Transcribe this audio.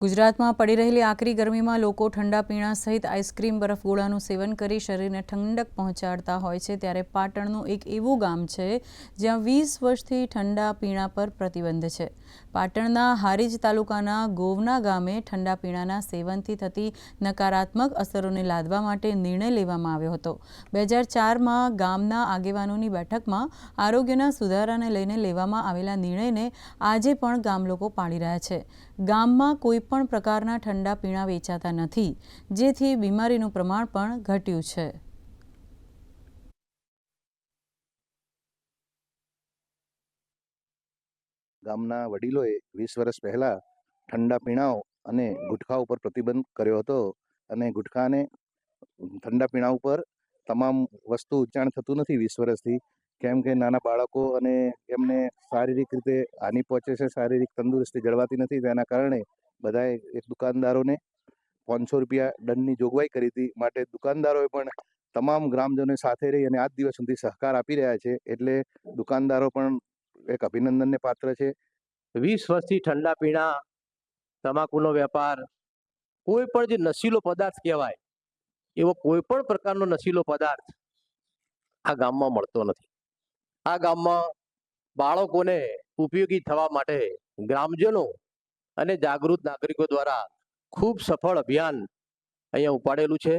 ગુજરાતમાં પડી રહેલી આકરી ગરમીમાં લોકો ઠંડા પીણા સહિત આઈસ્ક્રીમ બરફ ગોળાનું સેવન કરી શરીરને ઠંડક પહોંચાડતા હોય છે, ત્યારે પાટણનું એક એવું ગામ છે, જ્યાં વીસ વર્ષથી ઠંડા પીણા પર પ્રતિબંધ છે. પાટણના હારીજ તાલુકાના ગોવના ગામે ઠંડા પીણાના સેવનથી થતી નકારાત્મક અસરોને લાદવા માટે નિર્ણય લેવામાં આવ્યો હતો. બે હજાર ચારમાં ગામના આગેવાનોની બેઠકમાં આરોગ્યના સુધારાને લઈને લેવામાં આવેલા નિર્ણયને આજે પણ ગામ લોકો પાળી રહ્યા છે. ગામમાં કોઈ પણ પ્રકારના ઠંડા પીણા વેચાતા નથી, જેથી બીમારીનું પ્રમાણ પણ ઘટ્યું છે. ગામના વડીલોએ વીસ વર્ષ પહેલા ઠંડા પીણાઓ અને ગુટખા ઉપર પ્રતિબંધ કર્યો હતો અને ગુટખાને ઠંડા પીણા ઉપર તમામ વસ્તુ ઉચ્ચારણ થતું નથી વીસ વર્ષથી. કેમ કે નાના બાળકો અને એમને શારીરિક રીતે હાનિ પહોંચે છે, શારીરિક તંદુરસ્તી જળવાતી નથી, તેના કારણે બધાએ એક દુકાનદારોને પાંચસો રૂપિયા દંડની જોગવાઈ કરી હતી. માટે દુકાનદારોએ પણ તમામ ગ્રામજનો સાથે રહી અને આજ દિવસ સુધી સહકાર આપી રહ્યા છે. એટલે દુકાનદારો પણ એક અભિનંદનને પાત્ર છે. વીસ વર્ષથી ઠંડા પીણા, તમાકુનો વેપાર, કોઈ પણ જે નશીલો પદાર્થ કહેવાય, એવો કોઈ પણ પ્રકારનો નશીલો પદાર્થ આ ગામમાં મળતો નથી. આ ગામમાં બાળકોને ઉપયોગી થવા માટે ગ્રામજનો અને જાગૃત નાગરિકો દ્વારા ખૂબ સફળ અભિયાન અહીંયા ઉપાડેલું છે.